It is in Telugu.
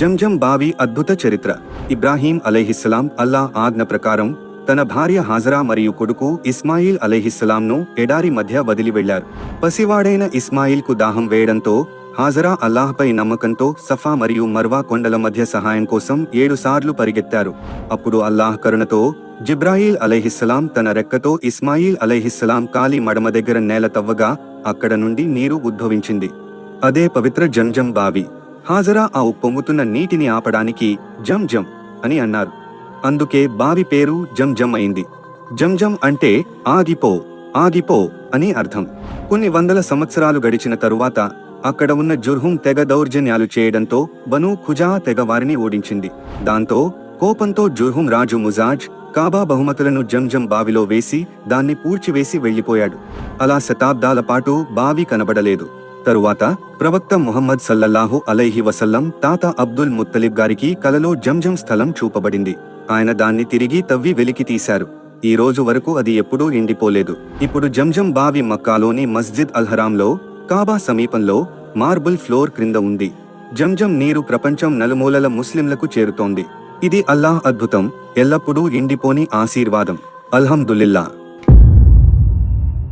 జంజం బావి అద్భుత చరిత్ర. ఇబ్రాహీం అలైహిస్సలాం అల్లా ఆజ్ఞ ప్రకారం తన భార్య హాజరా మరియు కొడుకు ఇస్మాయిల్ అలైహిస్సలాంను ఎడారి మధ్య వదిలి వెళ్ళారు పసివాడైన ఇస్మాయిల్కు దాహం వేయడంతో హాజరా అల్లాహ్పై నమ్మకంతో సఫా మరియు మర్వా కొండల మధ్య సహాయం కోసం ఏడుసార్లు పరిగెత్తారు. అప్పుడు అల్లాహ్ కరుణతో జిబ్రాయిల్ అలైహిస్సలాం తన రెక్కతో ఇస్మాయిల్ అలైహిస్సలాం కాలి మడమ దగ్గర నేల తవ్వగా అక్కడ నుండి నీరు ఉద్భవించింది. అదే పవిత్ర జంజం బావి. హాజరా ఆ ఉప్పొంగుతున్న నీటిని ఆపడానికి జంజం అని అన్నారు. అందుకే బావి పేరు జంజం అయింది. జంజం అంటే ఆగిపో ఆగిపో అని అర్థం. కొన్ని వందల సంవత్సరాలు గడిచిన తరువాత అక్కడ ఉన్న జుర్హుం తెగ దౌర్జన్యాలు చేయడంతో బను ఖుజా తెగ వారిని ఓడించింది. దాంతో కోపంతో జుర్హుం రాజు ముజాజ్ కాబా బహుమతులను జంజం బావిలో వేసి దాన్ని పూడ్చివేసి వెళ్ళిపోయాడు అలా శతాబ్దాల పాటు బావి కనబడలేదు. తరువాత ప్రవక్త ముహమ్మద్ సల్లల్లాహు అలైహి వసల్లం తాత అబ్దుల్ ముత్తలిబ్ గారికి కలలో జంజం స్థలం చూపబడింది. ఆయన దాన్ని తిరిగి తవ్వి వెలికి తీశారు. ఈ రోజు వరకు అది ఎప్పుడూ ఎండిపోలేదు. ఇప్పుడు జంజం బావి మక్కాలోని మస్జిద్ అల్హరాంలో కాబా సమీపంలో మార్బుల్ ఫ్లోర్ క్రింద ఉంది. జంజం నీరు ప్రపంచం నలుమూలల ముస్లింలకు చేరుతోంది. ఇది అల్లాహ్ అద్భుతం ఎల్లప్పుడూ ఎండిపోని ఆశీర్వాదం. అల్హందుల్లా